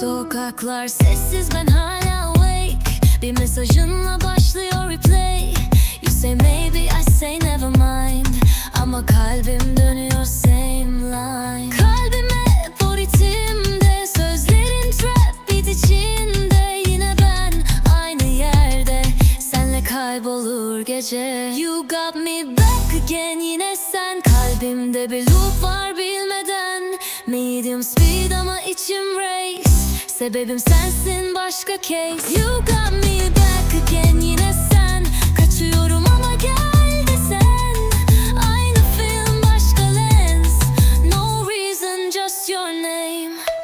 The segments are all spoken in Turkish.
Sokaklar sessiz ben hala awake. Bir mesajınla başlıyor replay. You say maybe I say never mind. Ama kalbim dönüyor same line. Kalbime hep ritimde Sözlerin trap beat içinde. Yine ben aynı yerde. Senle kaybolur gece. You got me back again. Yine sen. Kalbimde bir loop var bilmeden. Medium speed ama içim race Sebebim sensin başka case You got me back again Yine sen. Kaçıyorum ama gel desen. Aynı film başka lens. No reason just your name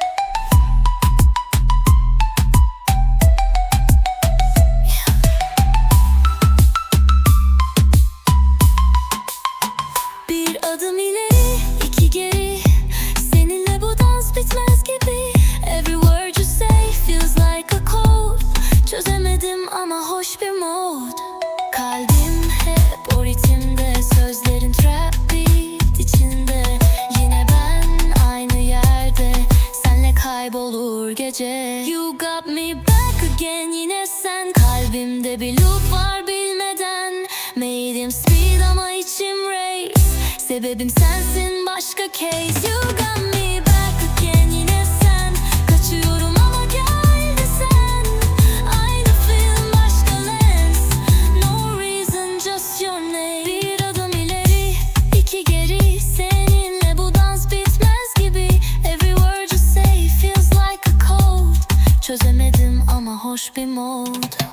gece. You got me back again. Yine sen. Kalbimde bir loop var bilmeden. Made speed ama içim race. Sebebim sensin. Başka case. You ama hoş bir mod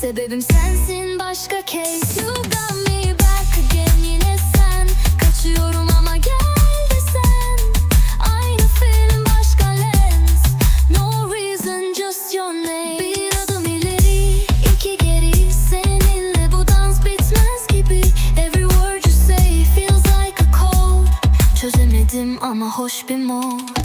Sebebim sensin başka case You got me back again yine sen. Kaçıyorum ama gel desen Aynı film başka lens. No reason just your name. Bir adım ileri iki geri. Seninle bu dans bitmez gibi. Every word you say feels like a code. Çözemedim ama hoş bir mod